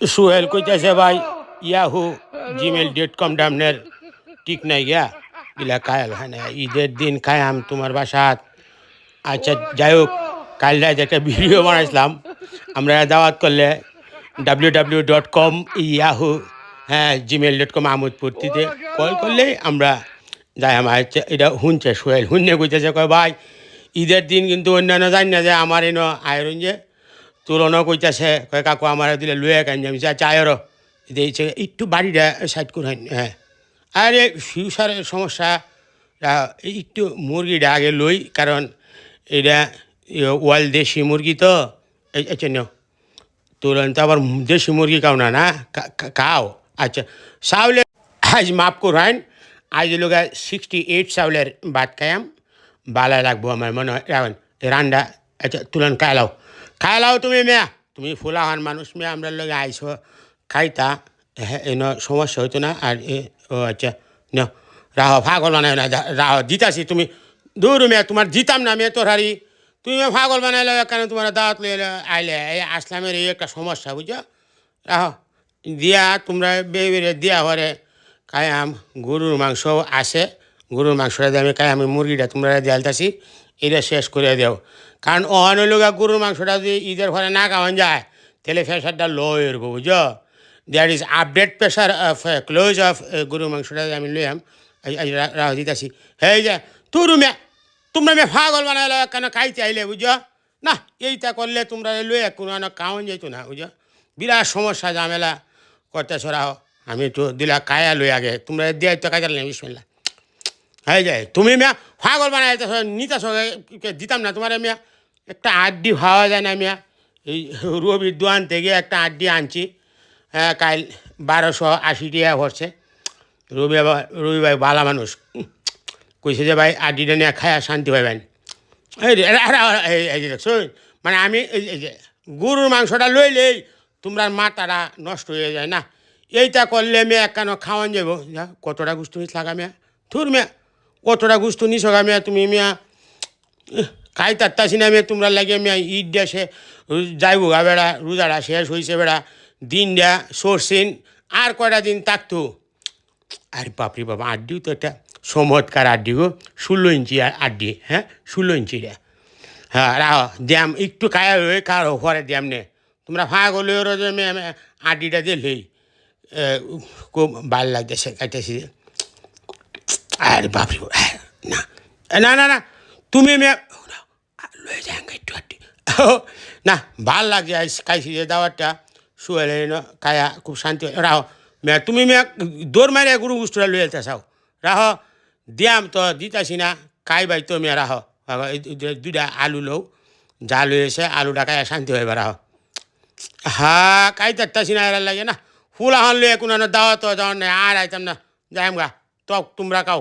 সোহেল কইতেছে, ভাই, Yahoo Gmail dot com ডামনের ঠিক নাই গিয়া। গিলা কায়াল হয় ঈদের দিন খায়াম তোমার বাসাত। আচ্ছা যাই হোক, কাল রাত একটা ভিডিও বানাইছিলাম। আমরা দাওয়াত করলে W W dot com Yahoo হ্যাঁ জিমেল ডট কম আমোদপূর্তিতে কল করলেই আমরা যাই। আমার এটা শুনছে সোহেল। শুনে কইতেছে, কয়, ভাই, ঈদের দিন কিন্তু অন্যান্য জানি না যে, আমার এনো আয়রন যে তুলনা কইতাছে কয়, কাকু আমার দিলে লুয়ে কান আমি আয়র দিয়েছে একটু বাড়িটা সাইড করে হ্যাঁ আরে ফিউচারের সমস্যা একটু মুরগিটা আগে লই কারণ এটা ওয়াল দেশি মুরগি তো, এই- নাও। তুলন তো আবার দেশি মুরগি খাও না না? কা- কা- খাও। আচ্ছা চাউলে আজ মাফ করুন আজ লোক সিক্সটি এইট চাউলের ভাত খাইয়াম বালা লাগবো আমার মনে হয়। রান্ডা আচ্ছা তুলন খাইলাও খাইলাও তুমি মেয়া। তুমি ফুলাহান মানুষ মেয়া, আমরা লোক আইসো, খাইতা। হ্যাঁ এন সমস্যা হইতো না, আর এ, ও আচ্ছা ন, রাহ, পাগল বানায় না রাহ, জিতাছি তুমি। দূর মেয়ে, তোমার জিতাম না মেয়ে তোর হারি। তুমি পাগল বানাইলে, কেন তোমার দাওয়াত লইলে আইলে? এই আসলামের এই একটা সমস্যা, বুঝছ? রাহ, দিয়া, তোমরা বেবে দিয়া হরে কায়াম গরুর মাংস আসে। গরুর মাংসটা আমি কায়াম আমি মুরগিটা তোমরা দিয়ালতাছি এটা শেষ করে দেও। কারণ অন্য লোক গরুর মাংসটা যদি ঈদের ঘরে না খাওয়ান যায়, তাহলে প্রেশারটা লো যাব বুঝছ? That is update pressure of close of গরুর মাংসটা আমি লইয়াম রাহ দিতাছি। হেই যে তুই রুমে তোমরা মে পাগল বানাইলে কেন খাইতে আইলে বুঝো না, এইটা করলে তোমরা লইয়া কোনো না কাউন যেত না বুঝো বিরাট সমস্যা, ঝামেলা। করতে সরাও আমি তো দিলা কায়া লই আগে, তোমরা দিয়ে তো কাজে বিসমিল্লা হয়ে যায়। তুমি মিয়া পাগল বানাইতে নিতাস দিতাম না তোমার মিয়া। একটা আড্ডি ভাবা যায় না মিয়া। এই রবির দোয়ান থেকে একটা আড্ডি আনছি হ্যাঁ কাল বারোশো আশি টাকা পড়ছে রবি রবি ভাই বালা মানুষ। কইছে যে ভাই, আড্ডিটা নিয়ে খায়া শান্তি পাইবেন। এই মানে আমি এই যে গরুর মাংসটা লইলেই তোমরা মাথাটা নষ্ট হয়ে যায় না। এইটা করলে মেয়ে কেন খাওয়ান যাব যা, কতটা লাগা মেয়া। থুর মেয়া কতটা গুস্তু নিস গা মেয়া তুমি মেয়া? খাই তাত্তাছি না মেয়ে, তোমরা লাগে মেয়া ঈদ সে যাইব গা বেড়া, রোজাটা শেষ হয়েছে বেড়া দিন দেয়া সরসিন, আর কয়টা দিন থাকতো? আরে বাপরে বাবা আড্ডিও তো একটা চমৎকার আড্ডি গো, ষোলো ইঞ্চি আড্ডি হ্যাঁ? ষোলো ইঞ্চি রে। হ্যাঁ রাহ দ্যাম একটু খায়া হয়ে কারও ঘরে দ্যাম নে। তোমরা ফাঁক হলে ওর আড্ডিটা দিলেই। খুব ভালো লাগতেছে, খাইতেছি। আরে বাপরে না না না না তুমি লয়ে যান একটু আড্ডি না ভালো লাগছে খাইছি যে দাওয়ারটা শুয়ে খায়া খুব শান্তি রাহ মে তুমি মে দৌড় মারে গুরু গুষ্টরা লয়ে চাও রাহ দিয়াম তো দিতাছি না খাই বাই তো মে রাহ দুইটা আলু লও যা লয়েছে আলুটা খায়া শান্তি হয়ে রাহ হা কাই তাত্তাছি না এরা লাগে না ফুল আহান লয়ে কোনো দাওয়াত যাওয়ার নাই আর আইতাম না যাইম গা তো তোমরা কাও